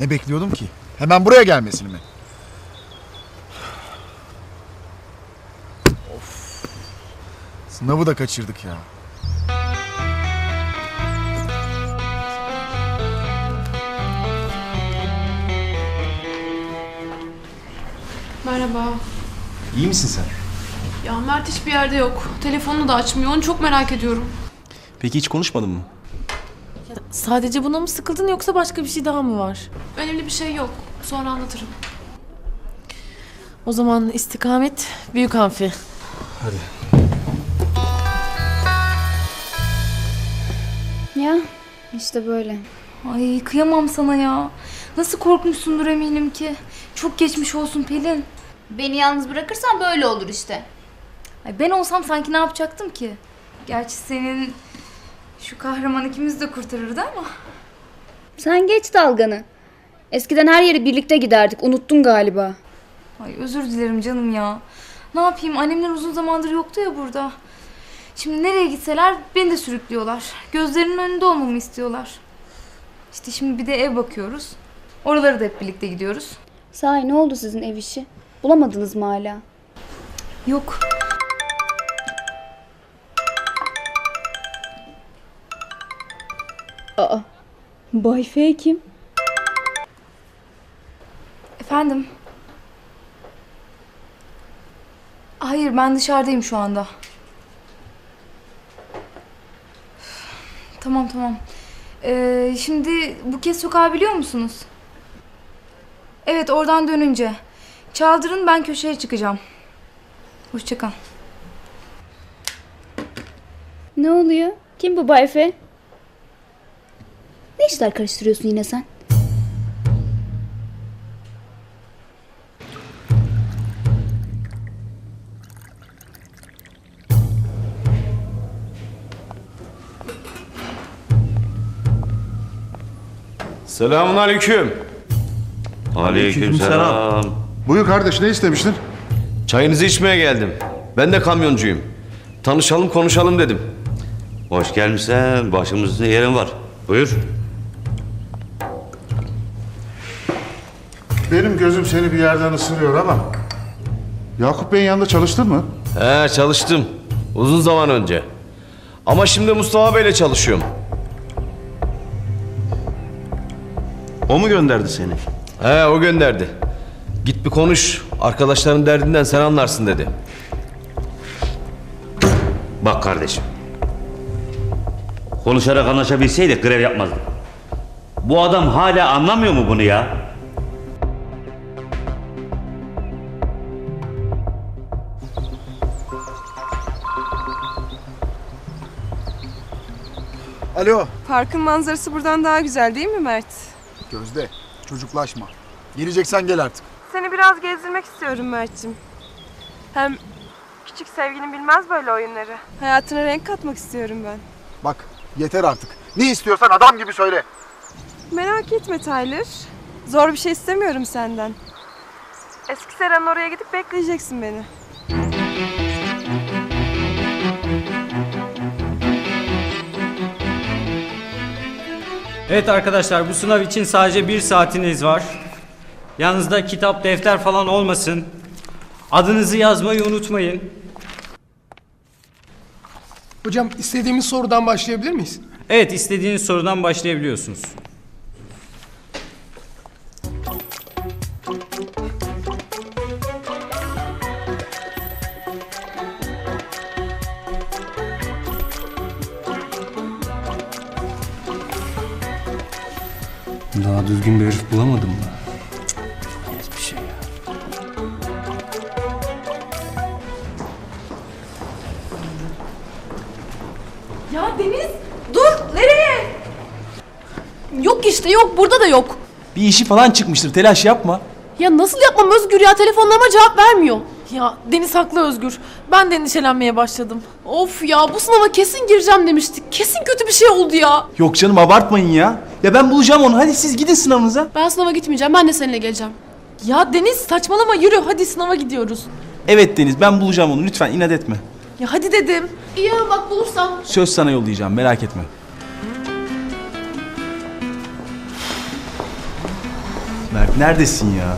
Ne bekliyordum ki? Hemen buraya gelmesini mi? Of. Sınavı da kaçırdık ya. Merhaba. İyi misin sen? Ya Mert hiçbir yerde yok. Telefonunu da açmıyor. Onu çok merak ediyorum. Peki hiç konuşmadın mı? Sadece buna mı sıkıldın yoksa başka bir şey daha mı var? Önemli bir şey yok. Sonra anlatırım. O zaman istikamet büyük amfi. Ya işte böyle. Ay kıyamam sana ya. Nasıl korkmuşsundur eminim ki. Çok geçmiş olsun Pelin. Beni yalnız bırakırsan böyle olur işte. Ay ben olsam sanki ne yapacaktım ki? Gerçi senin şu kahraman ikimiz de kurtarırdı ama. Sen geç dalganı. Eskiden her yere birlikte giderdik. Unuttun galiba. Ay özür dilerim canım ya. Ne yapayım annemler uzun zamandır yoktu ya burada. Şimdi nereye gitseler beni de sürüklüyorlar. Gözlerinin önünde olmamı istiyorlar. İşte şimdi bir de ev bakıyoruz. Oraları da hep birlikte gidiyoruz. Sahi ne oldu sizin ev işi? Bulamadınız mı hala? Yok. Aa. Bay F kim? Efendim? Hayır ben dışarıdayım şu anda. Tamam tamam. Ee, şimdi bu kez sokağı biliyor musunuz? Evet oradan dönünce. Çaldırın ben köşeye çıkacağım. Hoşçakal. Ne oluyor? Kim bu Bay F? İşler karıştırıyorsun yine sen? Selamun aleyküm. Aleykümselam. Buyur kardeş ne istemiştin? Çayınızı içmeye geldim. Ben de kamyoncuyum. Tanışalım konuşalım dedim. Hoş gelmişsen başımızda yerin var. Buyur. Benim gözüm seni bir yerden ısırıyor ama. Yakup Bey'in yanında çalıştın mı? He çalıştım. Uzun zaman önce. Ama şimdi Mustafa Bey'le çalışıyorum. O mu gönderdi seni? He o gönderdi. Git bir konuş. Arkadaşların derdinden sen anlarsın dedi. Bak kardeşim. Konuşarak anlaşabilseydik grev yapmazdık. Bu adam hala anlamıyor mu bunu ya? Alo. Parkın manzarası buradan daha güzel değil mi Mert? Gözde çocuklaşma. Geleceksen gel artık. Seni biraz gezdirmek istiyorum Mert'cim. Hem küçük sevgilin bilmez böyle oyunları. Hayatına renk katmak istiyorum ben. Bak yeter artık. Ne istiyorsan adam gibi söyle. Merak etme Tyler. Zor bir şey istemiyorum senden. Eski Sera'nın oraya gidip bekleyeceksin beni. Evet arkadaşlar bu sınav için sadece bir saatiniz var. Yanınızda kitap, defter falan olmasın. Adınızı yazmayı unutmayın. Hocam istediğimiz sorudan başlayabilir miyiz? Evet istediğiniz sorudan başlayabiliyorsunuz. Düzgün bir herif bulamadım mı? Hiçbir şey ya. Ya Deniz dur nereye? Yok işte yok burada da yok. Bir işi falan çıkmıştır telaş yapma. Ya nasıl yapmam Özgür ya telefonlarıma cevap vermiyor. Ya Deniz haklı Özgür. Ben de endişelenmeye başladım. Of ya bu sınava kesin gireceğim demiştik. Kesin kötü bir şey oldu ya. Yok canım abartmayın ya. Ya ben bulacağım onu hadi siz gidin sınavınıza. Ben sınava gitmeyeceğim. Ben de seninle geleceğim. Ya Deniz saçmalama yürü hadi sınava gidiyoruz. Evet Deniz ben bulacağım onu lütfen inat etme. Ya hadi dedim. İyi ama bak bulursam. Söz sana yollayacağım merak etme. Mert neredesin ya?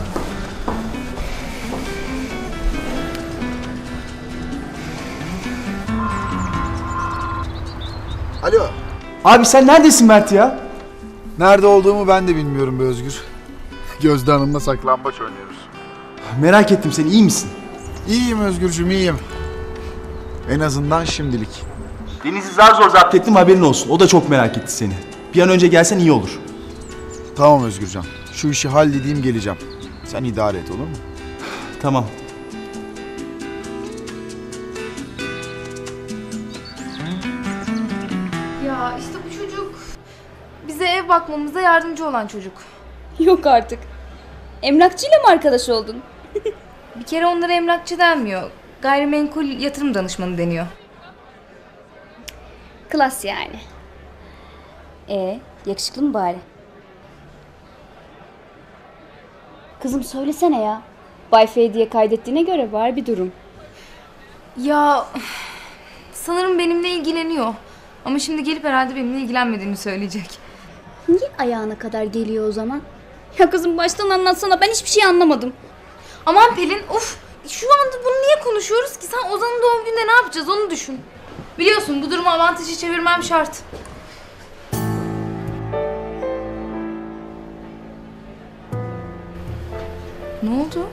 Alo. Abi sen neredesin Mert ya? Nerede olduğumu ben de bilmiyorum be Özgür. Gözde Hanım'la saklambaç oynuyoruz. Merak ettim seni iyi misin? İyiyim Özgürcüm iyiyim. En azından şimdilik. Deniz'i zar zor zapt ettim haberin olsun. O da çok merak etti seni. Bir an önce gelsen iyi olur. Tamam Özgürcan. Şu işi halledeyim geleceğim. Sen idare et olur mu? Tamam. Bakmamıza yardımcı olan çocuk. Yok artık. Emlakçıyla mı arkadaş oldun? Bir kere onlara emlakçı denmiyor. Gayrimenkul yatırım danışmanı deniyor. Klas yani. E yakışıklı mı bari? Kızım söylesene ya. Bay F diye kaydettiğine göre var bir durum. Ya sanırım benimle ilgileniyor. Ama şimdi gelip herhalde benimle ilgilenmediğini söyleyecek. Ayağına kadar geliyor o zaman? Ya kızım baştan anlatsana ben hiçbir şey anlamadım. Aman Pelin of şu anda bunu niye konuşuyoruz ki? Sen Ozan'ın doğum gününde ne yapacağız onu düşün. Biliyorsun bu durumu avantajı çevirmem şart. Ne oldu?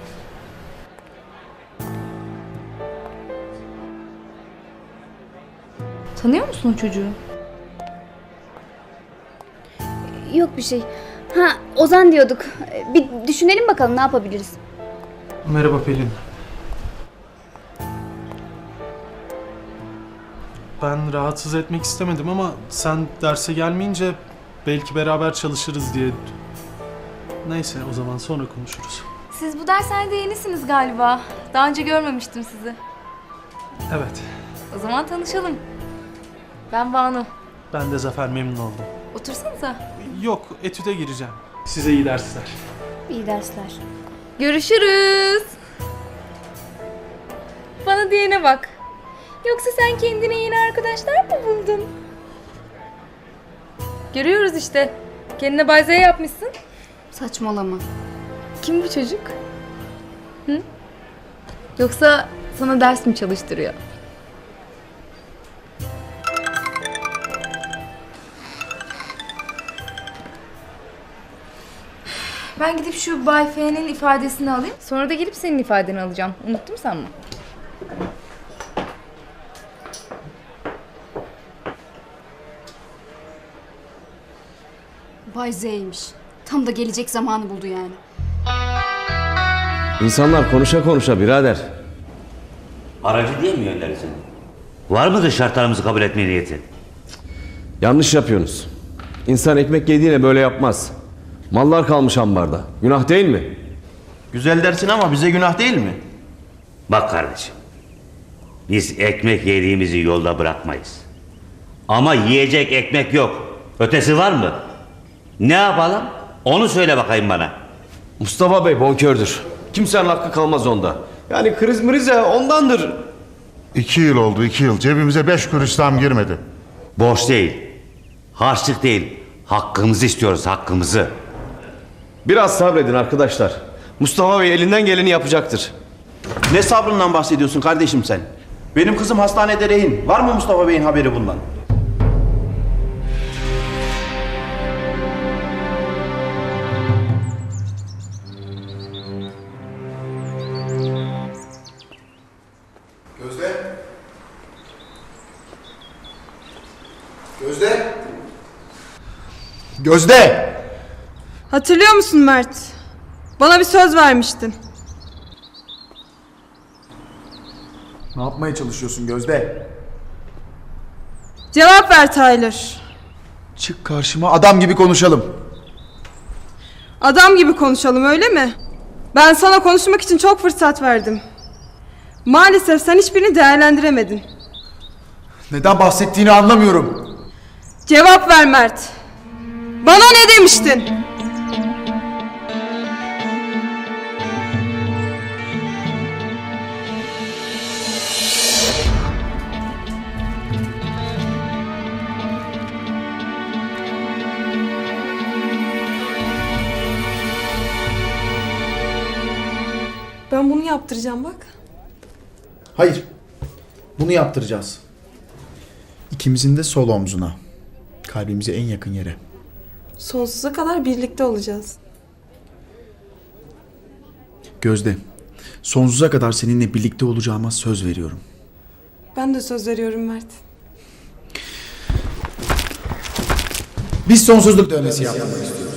Tanıyor musun o çocuğu? Yok bir şey. Ha Ozan diyorduk. Bir düşünelim bakalım ne yapabiliriz. Merhaba Pelin. Ben rahatsız etmek istemedim ama sen derse gelmeyince belki beraber çalışırız diye. Neyse o zaman sonra konuşuruz. Siz bu dershanede yenisiniz galiba. Daha önce görmemiştim sizi. Evet, O zaman tanışalım. Ben Banu. ben de Zafer memnun oldum. Otursanıza. Yok, etüde gireceğim. Size iyi dersler. İyi dersler. Görüşürüz. Bana diyene bak. Yoksa sen kendine yeni arkadaşlar mı buldun? Görüyoruz işte. Kendine Bay Z yapmışsın. Saçmalama. Kim bu çocuk? Hı? Yoksa sana ders mi çalıştırıyor? Ben gidip şu Bay F'nin ifadesini alayım. Sonra da gelip senin ifadeni alacağım. Unuttun mu sen mi? Bay Z'ymiş. Tam da gelecek zamanı buldu yani. İnsanlar konuşa konuşa birader. Aracı diye mi gönderirsin? Var mıdır şartlarımızı kabul etme niyeti? Yanlış yapıyorsunuz. İnsan ekmek yediğine böyle yapmaz. Mallar kalmış ambarda. Günah değil mi? Güzel dersin ama bize günah değil mi? Bak kardeşim. Biz ekmek yediğimizi yolda bırakmayız. Ama yiyecek ekmek yok. Ötesi var mı? Ne yapalım? Onu söyle bakayım bana. Mustafa Bey bonkördür. Kimsenin hakkı kalmaz onda. Yani kriz mrize ondandır. İki yıl oldu iki yıl. Cebimize beş kuruş zam girmedi. Borç değil. Harçlık değil. Hakkımızı istiyoruz hakkımızı. Biraz sabredin arkadaşlar. Mustafa Bey elinden geleni yapacaktır. Ne sabrından bahsediyorsun kardeşim sen? Benim kızım hastanede rehin. Var mı Mustafa Bey'in haberi bundan? Gözde. Gözde. Gözde. Hatırlıyor musun Mert? Bana bir söz vermiştin. Ne yapmaya çalışıyorsun Gözde? Cevap ver Tyler. Çık karşıma adam gibi konuşalım. Adam gibi konuşalım öyle mi? Ben sana konuşmak için çok fırsat verdim. Maalesef sen hiçbirini değerlendiremedin. Neden bahsettiğini anlamıyorum. Cevap ver Mert. Bana ne demiştin? Yaptıracağım bak. Hayır. Bunu yaptıracağız. İkimizin de sol omzuna. Kalbimize en yakın yere. Sonsuza kadar birlikte olacağız. Gözde. Sonsuza kadar seninle birlikte olacağıma söz veriyorum. Ben de söz veriyorum Mert. Biz sonsuzluk dövmesi yapmak istiyoruz.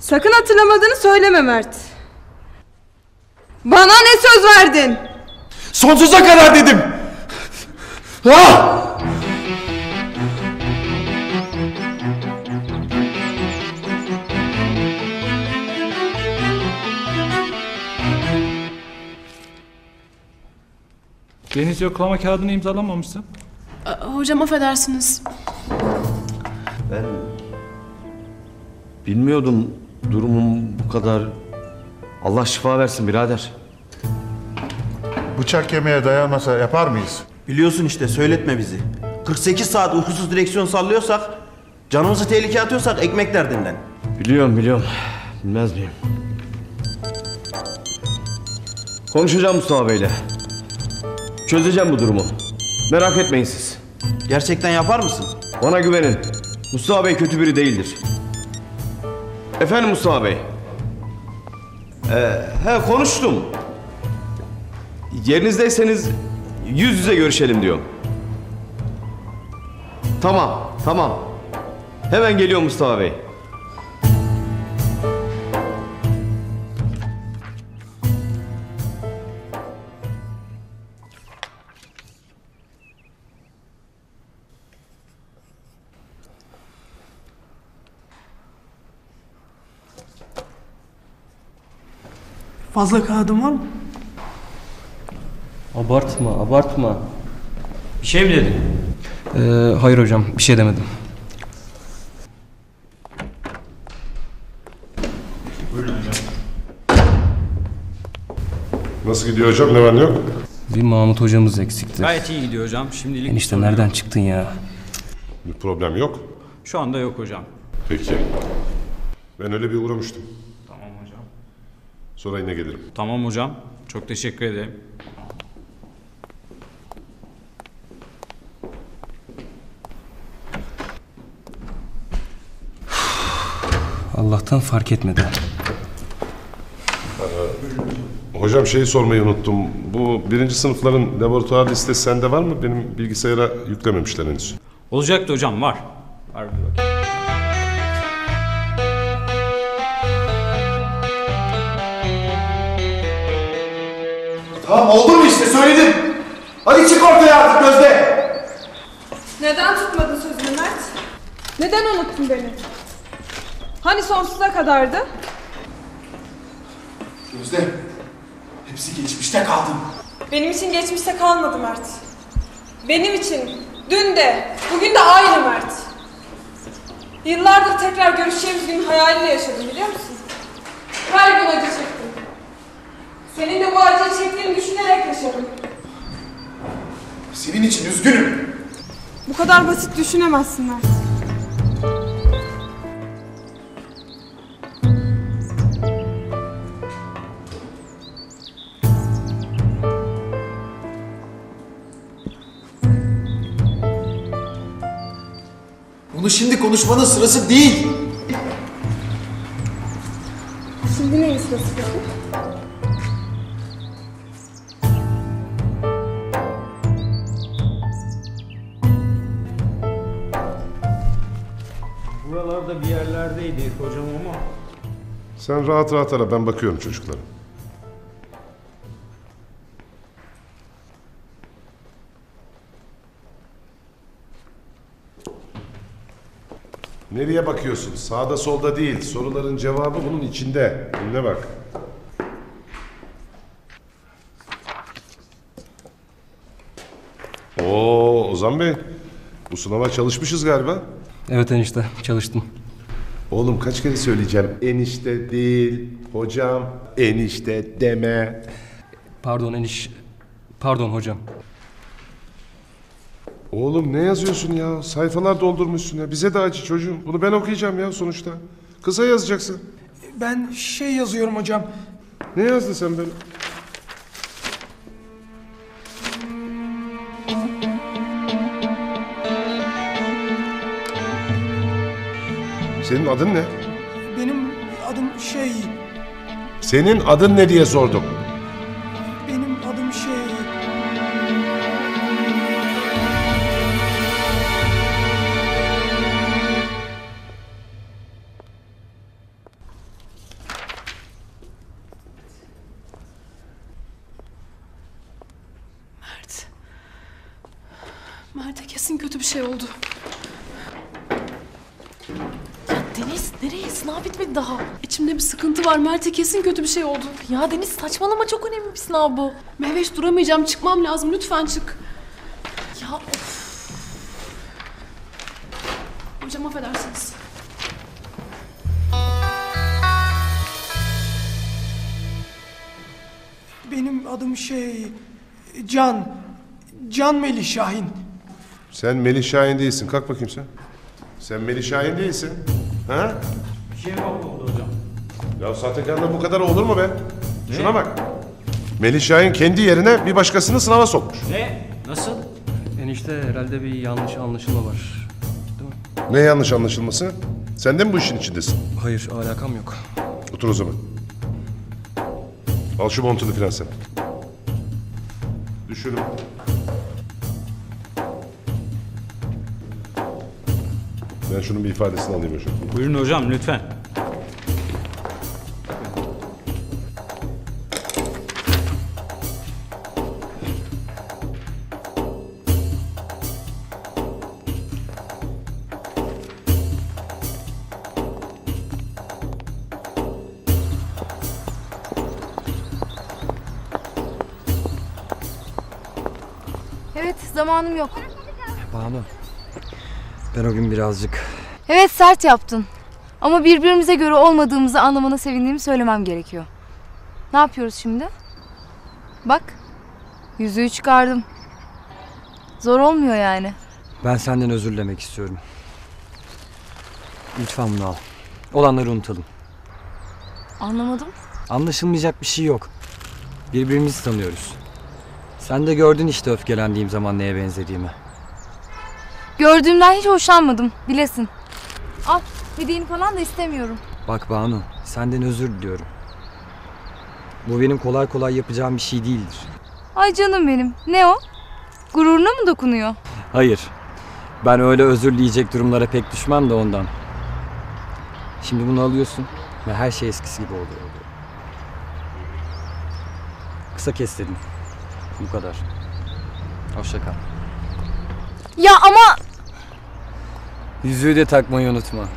Sakın hatırlamadığını söyleme Mert. Bana ne söz verdin? Sonsuza kadar dedim. Ah! Deniz yoklama kağıdını imzalamamışsın. Hocam affedersiniz. Ben bilmiyordum durumum bu kadar. Allah şifa versin birader. Bıçak kemiğe dayanmasa yapar mıyız? Biliyorsun işte söyletme bizi. 48 saat uykusuz direksiyon sallıyorsak, canımızı tehlikeye atıyorsak ekmek derdinden. Biliyorum biliyorum. Bilmez miyim? Konuşacağım Mustafa Bey'le. Çözeceğim bu durumu. Merak etmeyin siz. Gerçekten yapar mısın? Bana güvenin. Mustafa Bey kötü biri değildir. Efendim Mustafa Bey. Ee, he konuştum. Yerinizdeyseniz yüz yüze görüşelim diyor. Tamam, tamam. Hemen geliyor Mustafa Bey. Fazla kağıdın var mı? Abartma, abartma. Bir şey mi dedin? Ee, hayır hocam bir şey demedim. Nasıl gidiyor hocam? Ne var ne yok? Bir Mahmut hocamız eksikti. Gayet iyi gidiyor hocam. Şimdilik Enişte sorun nereden yok. çıktın ya? Bir problem yok. Şu anda yok hocam. Peki. Ben öyle bir uğramıştım. Sonra yine gelirim. Tamam hocam. Çok teşekkür ederim. Allah'tan fark etmedi. Hocam şeyi sormayı unuttum. Bu birinci sınıfların laboratuvar listesi sende var mı? Benim bilgisayara yüklememişler henüz. Olacaktı hocam var. Var bir bakayım. Tamam oldu mu işte söyledim. Hadi çık ortaya artık Gözde. Neden tutmadın sözünü Mert? Neden unuttun beni? Hani sonsuza kadardı? Gözde. Hepsi geçmişte kaldı. Benim için geçmişte kalmadı Mert. Benim için dün de, bugün de aynı Mert. Yıllardır tekrar görüşeceğimiz gün hayaliyle yaşadım biliyor musun? Her gün acı çektim. Senin de bu acıyı çektiğini yaşadım. Senin için üzgünüm. Bu kadar basit düşünemezsin Mert. Bunu şimdi konuşmanın sırası değil. Buralarda bir yerlerdeydi hocam ama. Sen rahat rahat ara ben bakıyorum çocuklara. Nereye bakıyorsun? Sağda solda değil. Soruların cevabı bunun içinde. Önüne bak. Oo Ozan Bey. Bu sınava çalışmışız galiba. Evet enişte çalıştım. Oğlum kaç kere söyleyeceğim? Enişte değil, hocam. Enişte deme. Pardon eniş... Pardon hocam. Oğlum ne yazıyorsun ya? Sayfalar doldurmuşsun ya. Bize de acı çocuğum. Bunu ben okuyacağım ya sonuçta. Kısa yazacaksın. Ben şey yazıyorum hocam. Ne yazdın sen böyle? Senin adın ne? Benim adım şey... Senin adın ne diye sordum. Benim adım şey... Mert. Mert'e kesin kötü bir şey oldu. Ya Deniz nereye? Sınav bitmedi daha. İçimde bir sıkıntı var. Mert'e kesin kötü bir şey oldu. Ya Deniz saçmalama çok önemli bir sınav bu. Mehveş duramayacağım. Çıkmam lazım. Lütfen çık. Ya of. Hocam affedersiniz. Benim adım şey... Can. Can Melih Şahin. Sen Melih Şahin değilsin. Kalk bakayım sen. Sen Melih Şahin değilsin. Ha? Bir şey mi oldu hocam? Ya sahtekarlık bu kadar olur mu be? Şuna bak. Melih Şahin kendi yerine bir başkasını sınava sokmuş. Ne? Nasıl? Enişte herhalde bir yanlış anlaşılma var. Değil mi? Ne yanlış anlaşılması? Sen de mi bu işin içindesin? Hayır alakam yok. Otur o zaman. Al şu montunu filan sen. Düşürüm. Ben şunun bir ifadesini alayım hocam. Buyurun hocam lütfen. Evet zamanım yok. Banu. Ben o gün birazcık... Evet sert yaptın. Ama birbirimize göre olmadığımızı anlamana sevindiğimi söylemem gerekiyor. Ne yapıyoruz şimdi? Bak. Yüzüğü çıkardım. Zor olmuyor yani. Ben senden özür dilemek istiyorum. Lütfen bunu al. Olanları unutalım. Anlamadım. Anlaşılmayacak bir şey yok. Birbirimizi tanıyoruz. Sen de gördün işte öfkelendiğim zaman neye benzediğimi. Gördüğümden hiç hoşlanmadım. Bilesin. Al. Hediyeni falan da istemiyorum. Bak Banu, senden özür diliyorum. Bu benim kolay kolay yapacağım bir şey değildir. Ay canım benim. Ne o? Gururuna mı dokunuyor? Hayır. Ben öyle özür dileyecek durumlara pek düşmem de ondan. Şimdi bunu alıyorsun ve her şey eskisi gibi oluyor. oluyor. Kısa kes dedim. Bu kadar. Hoşça kal. Ya ama... Yüzüğü de takmayı unutma.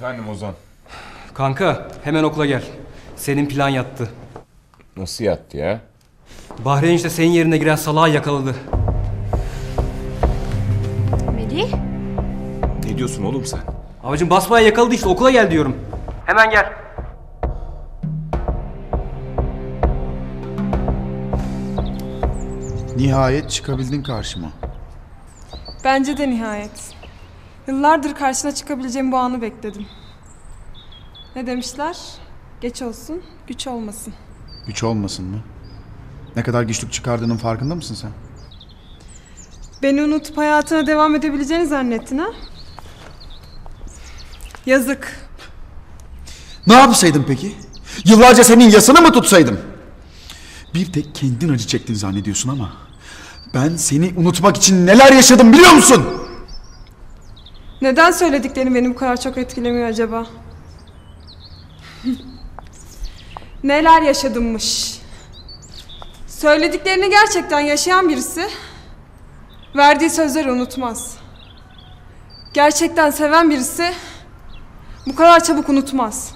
Efendim Ozan. Kanka hemen okula gel. Senin plan yattı. Nasıl yattı ya? Bahreyn işte senin yerine giren salağı yakaladı. Melih? Ne diyorsun oğlum sen? Abicim basmaya yakaladı işte okula gel diyorum. Hemen gel. Nihayet çıkabildin karşıma. Bence de nihayet. Yıllardır karşına çıkabileceğim bu anı bekledim. Ne demişler? Geç olsun, güç olmasın. Güç olmasın mı? Ne kadar güçlük çıkardığının farkında mısın sen? Beni unutup hayatına devam edebileceğini zannettin ha? Yazık. Ne yapsaydım peki? Yıllarca senin yasını mı tutsaydım? Bir tek kendin acı çektin zannediyorsun ama ben seni unutmak için neler yaşadım biliyor musun? Neden söylediklerin beni bu kadar çok etkilemiyor acaba? Neler yaşadımmış. Söylediklerini gerçekten yaşayan birisi Verdiği sözleri unutmaz. Gerçekten seven birisi bu kadar çabuk unutmaz.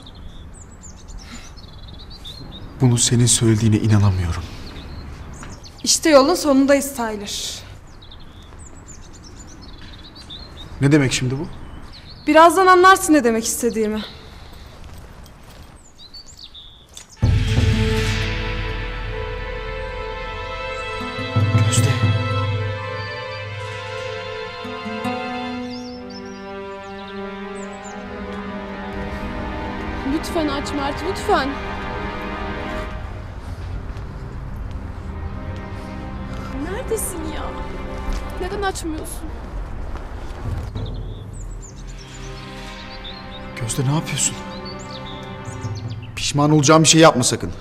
Bunu senin söylediğine inanamıyorum. İşte yolun sonundayız Tyler. Ne demek şimdi bu? Birazdan anlarsın ne demek istediğimi. Pişman olacağım bir şey yapma sakın.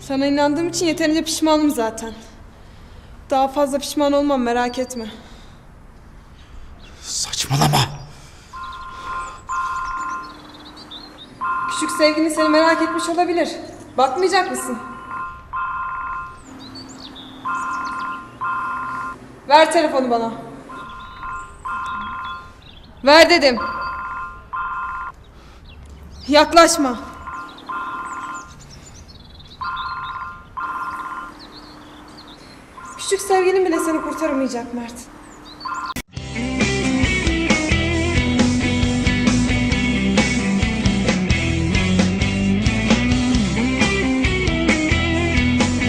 Sana inandığım için yeterince pişmanım zaten. Daha fazla pişman olmam merak etme. Saçmalama. Küçük sevgilin seni merak etmiş olabilir. Bakmayacak mısın? Ver telefonu bana. Ver dedim. Yaklaşma. Küçük sevgilin bile seni kurtaramayacak Mert.